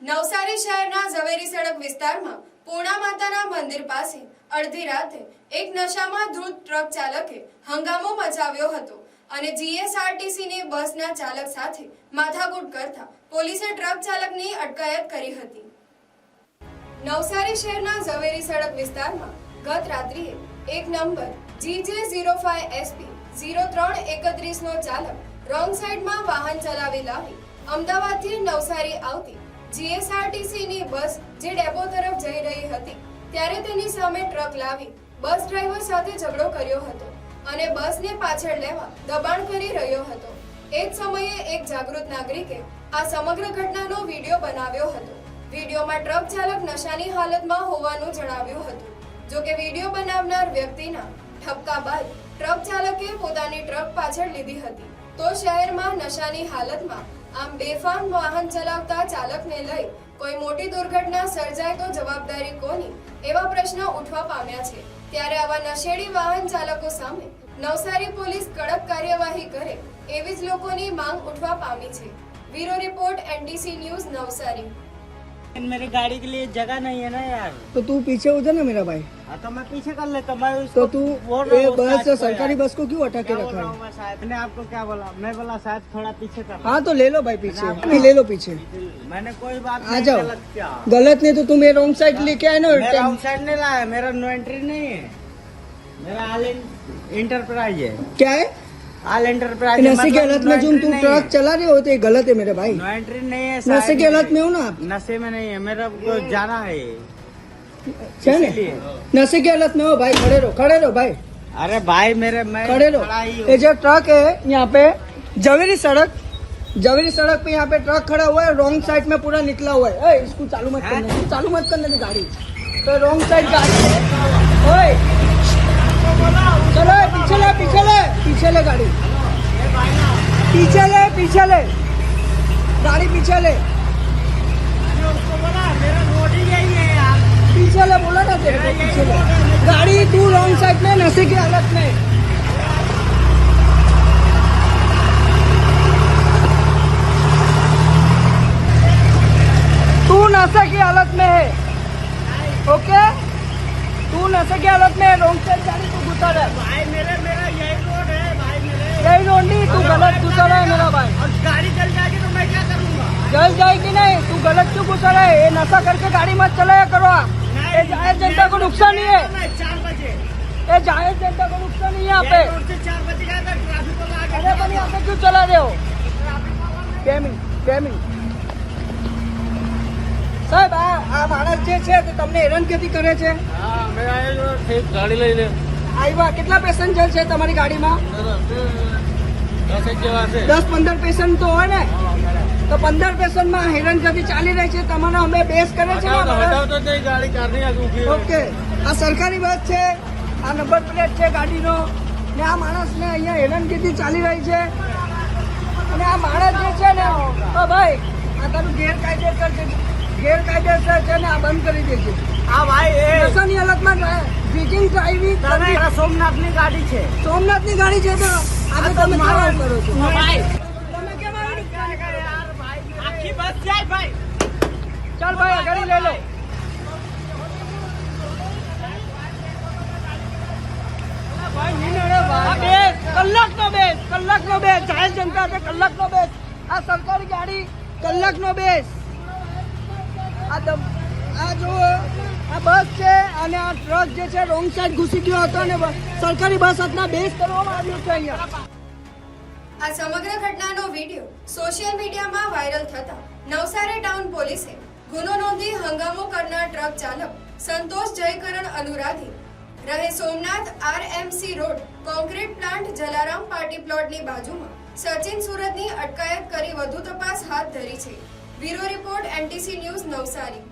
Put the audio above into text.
નવસારી શહેરના ઝવેરી સડક વિસ્તારમાં પૂર્ણા માતાના મંદિર પાસે અડધી રાતે એક નશામાં ધૂત ટ્રક ચાલકે હંગામો મચાવ્યો હતો અને જીએસઆરટીસીની બસના ચાલક સાથે માથાકૂટ કરતા પોલીસે ટ્રક ચાલકની અટકાયત કરી હતી. નવસારી શહેરના ઝવેરી સડક વિસ્તારમાં ગત રાત્રિએ એક number GJ zero five SP zero ત્રણ એકત્રીસનો ચાલક રોંગ સાઈડમાં વાહન ચલાવી લાવી અમદાવાદથી નવસારી આવતી જીએસઆરટીસી ની બસ જે ડેપો તરફ જઈ રહી હતી, ત્યારે તેની સામે ટ્રક લાવી બસ ડ્રાઈવર સાથે ઝઘડો કર્યો હતો અને બસને પાછળ લેવા દબાણ કરી રહ્યો હતો. એ જ સમયે એક જાગૃત નાગરિકે આ સમગ્ર ઘટનાનો વીડિયો બનાવ્યો હતો. વિડીયોમાં ટ્રક ચાલક નશાની હાલતમાં હોવાનું જણાવ્યું હતું. જો કે વીડિયો બનાવનાર વ્યક્તિના ઠપકા બાદ ટ્રક ચાલકે પોતાની ટ્રક પાછળ લીધી હતી. તો શહેરમાં નશાની હાલતમાં આમ બેફામ વાહન ચલાવતા ચાલકને લઈ કોઈ મોટી દુર્ઘટના સર્જાય તો જવાબદારી કોની? એવા પ્રશ્નો ઉઠવા પામ્યા છે. ત્યારે આવા નશેડી વાહન ચાલકો સામે નવસારી પોલીસ કડક કાર્યવાહી કરે એવી જ લોકોની માંગ ઉઠવા પામી છે. Bureau report NDC news Navsari. मेरी गाड़ी के लिए जगह नहीं है ना यार तो तू पीछे उधर ना मेरा भाई हाँ तो मैं पीछे कर लेता मैं तो उसको तू बोल रहा ये हूँ बस शायद को सरकारी यार। बस को क्यों हटा के क्या बोल रखा रहा है हूँ मैं शायद मैंने आपको क्या बोला मैं बोला शायद थोड़ा पीछे कर हाँ तो ले लो भाई पीछे नहीं ले लो पीछे मैंने कोई बात आ नहीं जाओ गलत किया गलत नहीं तो तुम ये रॉन्ग साइड लेके आए ना मेरा रॉन्ग साइड नहीं लाया मेरा नो एंट्री नहीं है मेरा ऑल इंटरप्राइज है क्या है ऑल इंटरप्राइज नशे की हालत में जो तुम ट्रक चला रहे हो तो ये गलत है मेरे भाई। नो एंट्री नहीं है नशे की हालत में हो ना आप? नशे में नहीं है मेरा को जाना है। नशे की हालत में हो भाई खड़े रहो खड़े रहो भाई। अरे भाई मेरे मैं खड़े रहो। ये जो ट्रक है यहाँ पे जवेरी सड़क जवेरी सड़क पे यहाँ पे ट्रक खड़ा हुआ है रॉन्ग साइड में पूरा निकला हुआ है। ए, इसको चालू मत? करने चालू मत करने गाड़ी। तो रॉन्ग साइड गाड़ी है। ओए चलो ए, पीछे ले पीछे ले पीछे ले गाड़ी पीछे ले पीछे ले। गाड़ी पीछे ले। पीछे ले, बोला ना तेरे को, पीछे ले। गाड़ी तू रॉन्ग साइड में, नशे की हालत में। तू नशे की हालत में है। ओके तू नशे की हालत में है रॉन्ग साइड गाड़ी तू घुसा रहा भाई, मेरे, मेरा यही रोड है। यही रोड नहीं तू गलत घुसा रहा है मेरा भाई और गाड़ी चल जाएगी तो मैं क्या करूँगा जल जाएगी नहीं तू गलत क्यों घुसा रहा है ये नशा करके गाड़ी मत चलाया करो आप ये जाहिर जनता को नुकसान नहीं है मैं चार बजे ये जाहिर जनता को नुकसान नहीं है यहाँ पे ये रोड से चार बजे गया था ट्रैफिक वाला आगे अरे पण यहाँ पे क्यों चला रहे हो બે મિનિટ બે મિનિટ સાહેબ આ આ માણસ જે છે તે તમને હેરાનગતિ કરે છે હા મેં આવેલો ઠીક ગાડી લઈને આવ્યા કેટલા પેસેન્જર છે તમારી ગાડીમાં? દસ પંદર પેસન્ટ તો હોય ને? તો પંદર પેસન્ટમાં હેરાન ગતિ ચાલી રહી છે. તમારા અમે બેસ કરે છે ઓકે. આ સરકારી બસ છે આ નંબર પ્લેટ છે ગાડીનો. ને આ માણસને અહીંયા હેરાનગતિ ચાલી રહી છે. અને આ માણસ જે છે ને તો ભાઈ આ તારું ગેરકાયદેસર છે ગેરકાયદેસર છે ને આ બંધ કરી દે આ ભાઈ નશાની હાલતમાં રહે. ડ્રિંકિંગ ડ્રાઇવિંગ તમે સોમનાથની ગાડી છે. સોમનાથની ગાડી છે તો આજે તમે મારો કરો છો. ભાઈ. તમે કેમ આવી આખી બસ જાય ભાઈ. ચાલ ભાઈ આ ગાડી લઈ લો. આ કલાકનો બેસ કલાકનો બેસ જાહેર જનતા છે કલાકનો બેસ આ સરકારી ગાડી કલાકનો બેસ આ આ જો આ બસ છે અને આ ટ્રક જે છે રોંગ સાઈડ ઘૂસી ગયો હતો અને સરકારી બસ હાથના બેસ કરવામાં આવ્યો છે અહીંયા. આ સમગ્ર ઘટનાનો વીડિયો સોશિયલ મીડિયામાં વાયરલ થતા નવસારી ટાઉન પોલીસે ગુનો નોંધી હંગામો કરનાર ટ્રક ચાલક સંતોષ જયકરણ અનુરાધી રહે Somnath RMC road concrete plant Jalaram party પ્લોટની બાજુમાં સચિન સુરતની અટકાયત કરી વધુ તપાસ હાથ ધરી છે. Bureau report NTC news Navsari.